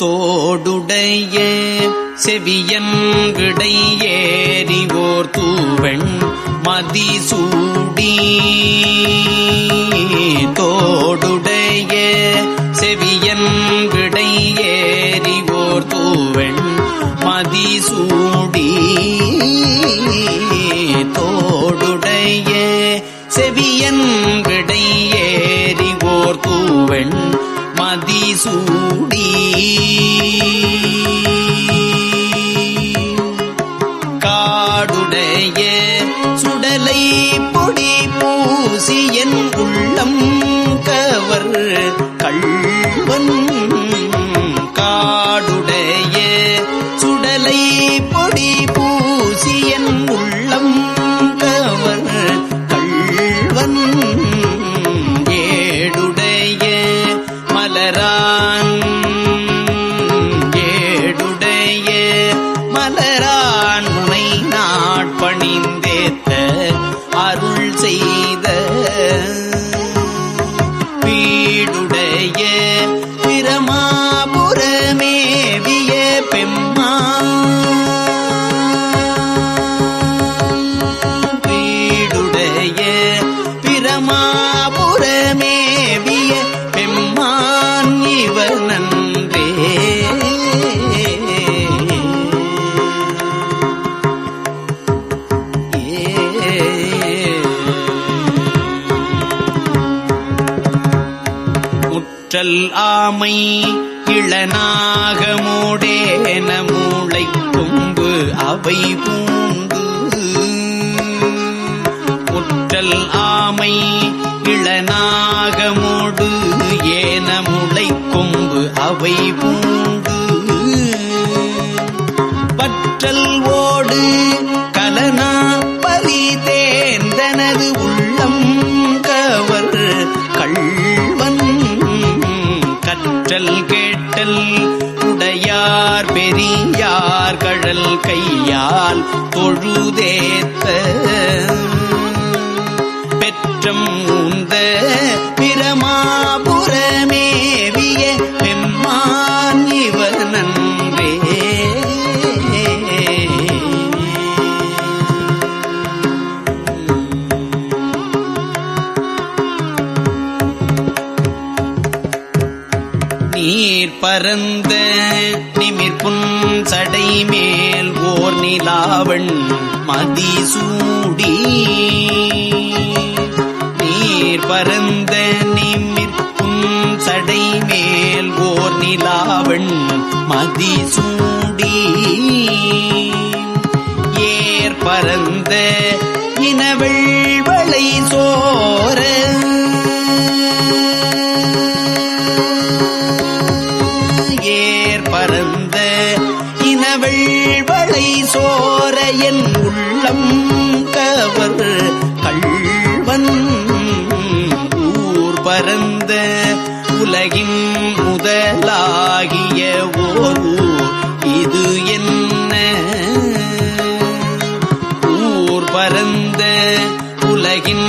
தோடுடைய செவியன் விடை ஏறிவோர் தூவெண் மதிசூடி. தோடுடைய செவியன் விடை ஏறிவோர் தூவெண் மதிசூடி. தோடுடைய செவியன் விடை ஏறிவோர் தூவெண் சூடி. முற்றல் ஆமை இளநாகமோடேன மூளை கொம்பு அவை பூந்து முற்றல் ஆமை இளநாகமோடு ஏன முளை கொம்பு அவை பூந்து பற்றல் ஓடு கற்றல் கேட்டல் உடையார் பெரியார் கழல் கையால் தொழுதேத்த. பெற்றம் உந்த பரந்த நிமிர்புன் சடை மேல் ஓர் நிலாவண் மதிசூடி. நீர் பரந்த நிமிர்புன் சடை மேல் ஓர் நிலாவண் மதிசூடி. ஏர் பரந்த இனவள் சோர உள்ளம் கவர் கள்வன் ஊர் பரந்த உலகின் முதலாகிய ஓர் இது என்ன? ஊர் பரந்த உலகின்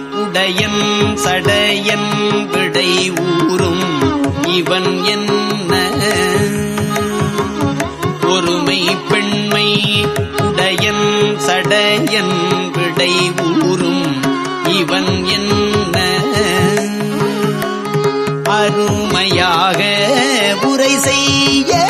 சடையன் சடையன் விடை ஊறும். இவன் என்ன? ஒருமை பெண்மை உடையன் சடையன் விடை ஊறும். இவன் என்ன? அருமையாக உரை செய்ய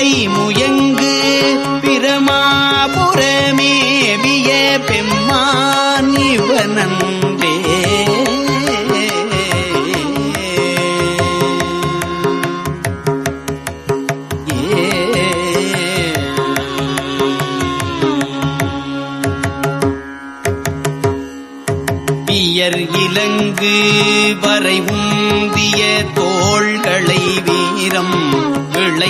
பெடை முயங்கு பிரமாபுரமேவிய பெம்மான் இவனன்றே. பியர் இலங்கு வரை உந்திய தோள்களை வீரம்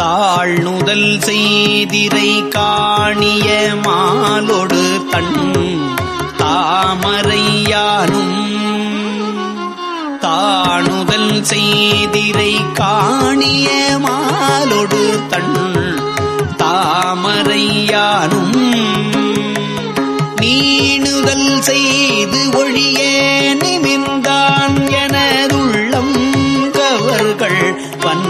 தாழ்நுதல் செய்திரை காணிய மாலொடு தன் தாமரையானும் தாணுதல் செய்திரை காணிய மாலொடு தன் தாமரையானும் வேணுதல் செய்து ஒழிய நிமிந்தான் எனதுள்ளம் கவர்கள் பன்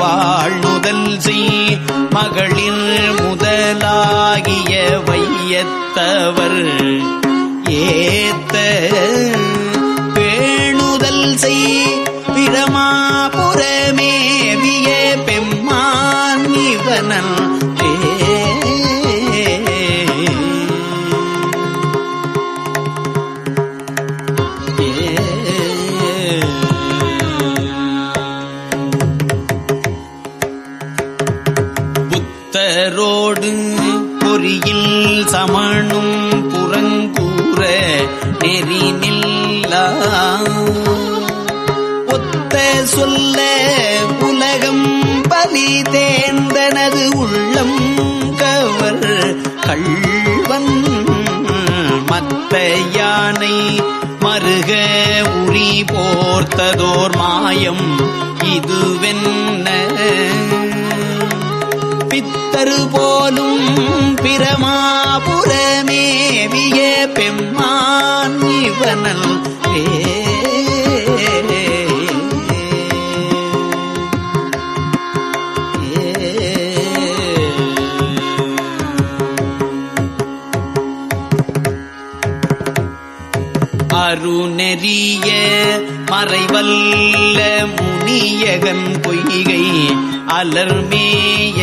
வாழ்நுதல் செய் மகளிர் முதலாகிய வையத்தவர் ஏத்த பேணுதல் செய் பிரமா போர்த்ததோர் மாயம் இதுவென்ன? பித்தரு போலும் பிரமாபுரமேவிய பெம்மான் இவனல் அருநெறிய மறைவல்ல முனியகன் பொய்கை அலர்மேய.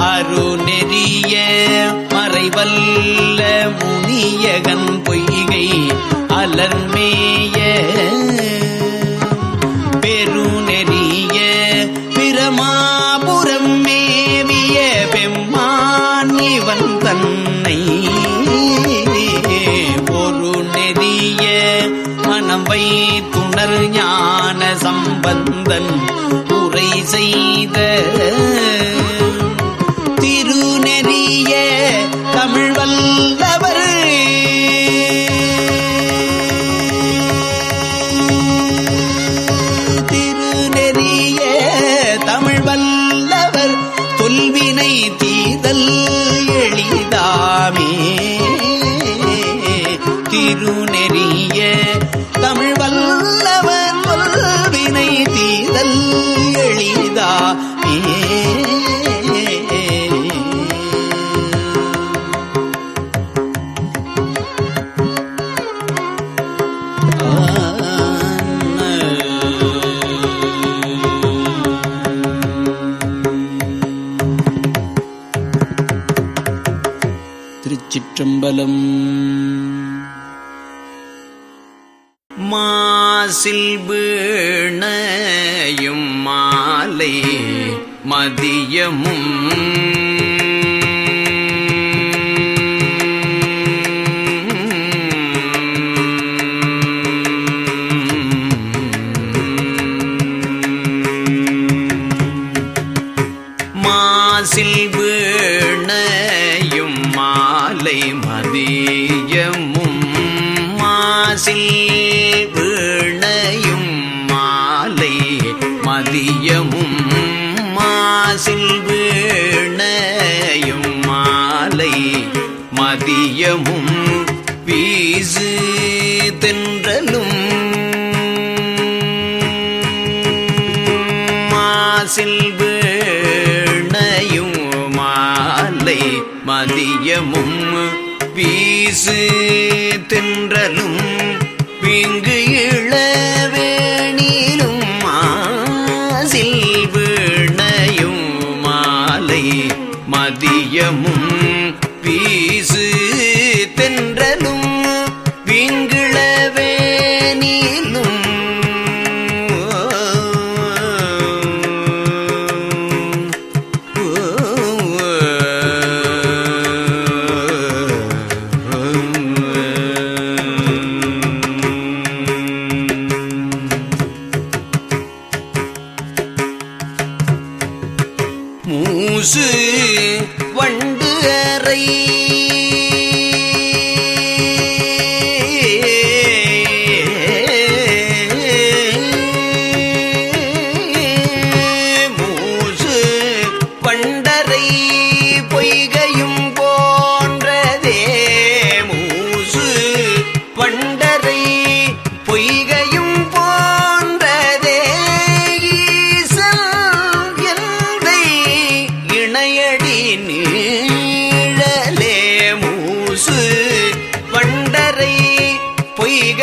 அருநெறிய மறைவல்ல முனியகன் பொய்கை அலர்மேய. பெருநெறிய பிரமாபுரம் மேவிய பெம்மான் இவன் தன்னை வைத்துணர் ஞான சம்பந்தன் உரை செய்த மதியமும் மாசில் வீணையும் மாலை மதியமும். மாசில் வீணையும் மாலை மதியமும். மாசில் வீணையும் மாலை மதியமும் வீசு தென்றலும். மாசில் வீணையும் மாலை மதியமும் வீசு தென்றலும். பிங்கு இளவேணிலும் ಈಗ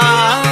நமச்சிவாயவே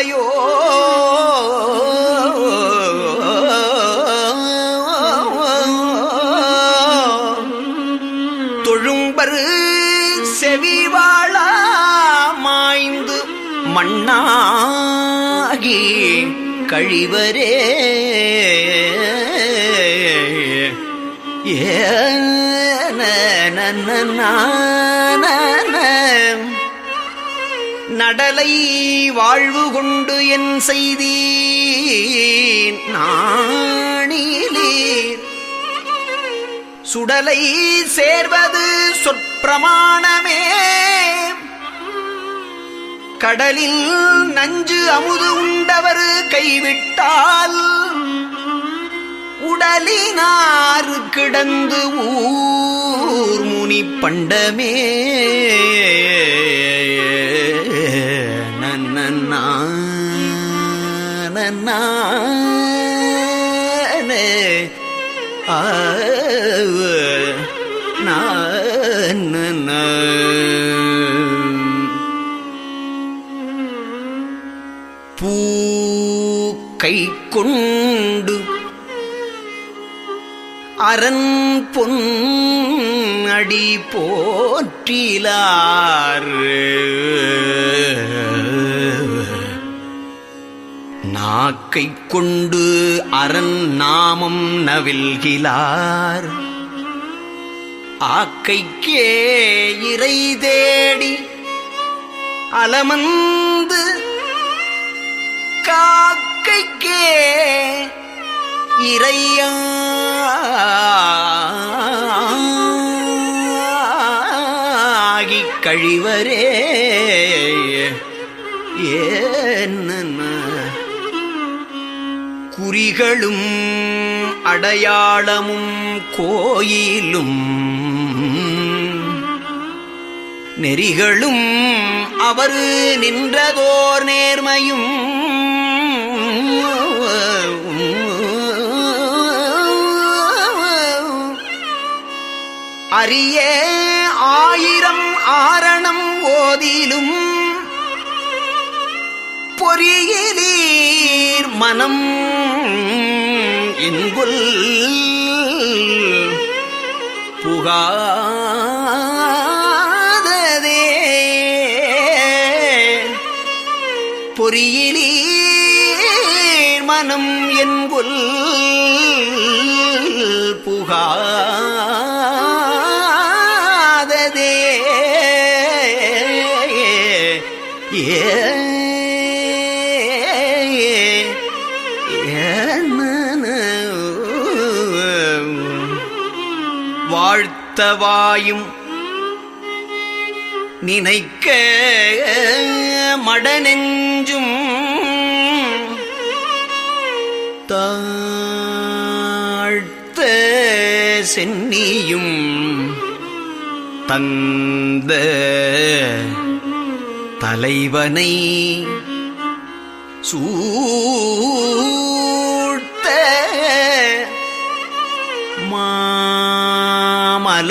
தோளாத தொழும்பரு செவிவாழ மாய்ந்து மண்ணாகி கழிவரே. ஏ ஏன நடலை வாழ்வு கொண்டு என் செய்தி நாணிலீர் சுடலை சேர்வது சொற்பிரமாணமே. கடலில் நஞ்சு அமுது உண்டவர் கைவிட்டால் உடலினாறு கிடந்து ஊர் முனி பண்டமே. நன்னானே பூ கை கொண்டு அரண் பொன் அடி போற்றிலார் நாக்கை கொண்டு அரண் நாமம் நவில்கிலார் ஆக்கைக்கே இறை தேடி அலமந்து காக்கைக்கே இறையாகி கழிவரே ஏன்ன குறிகளும் அடையாளமும் கோயிலும். நெறிகளும் அவர் நின்றதோர் நேர்மையும். அரிய ஆயிரம் ஆரணம் ஓதிலும். பொறியிலீர் மனம் இன்புல் புகாததே. பொறியிலீர் மனம் என்புல் புகாததே. ஏ வாழ்த்தவாயும் நினைக்க மடநெஞ்சும் தாழ்த்த சென்னியும் தந்த தலைவனை சூ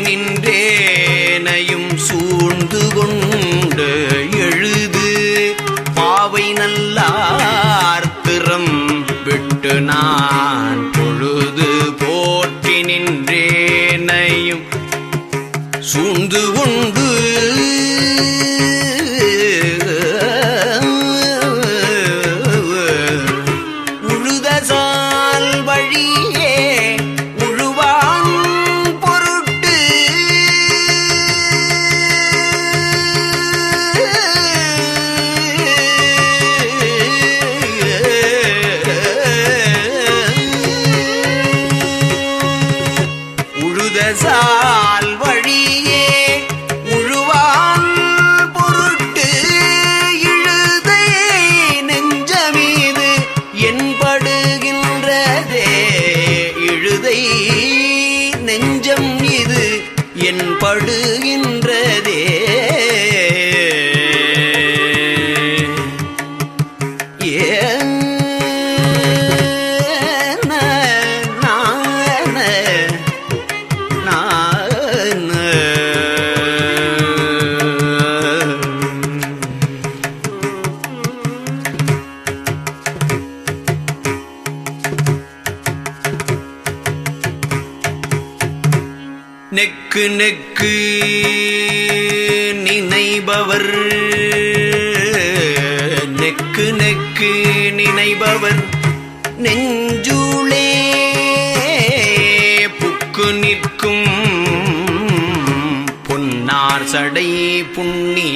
நின்றேனையும் சூழ்ந்து கொண்டு எழுது. பாவை நல்லார்த்திறம் விட்டு நான் பொழுது போற்றி நின்றேனையும் சூழ்ந்து கொண்டு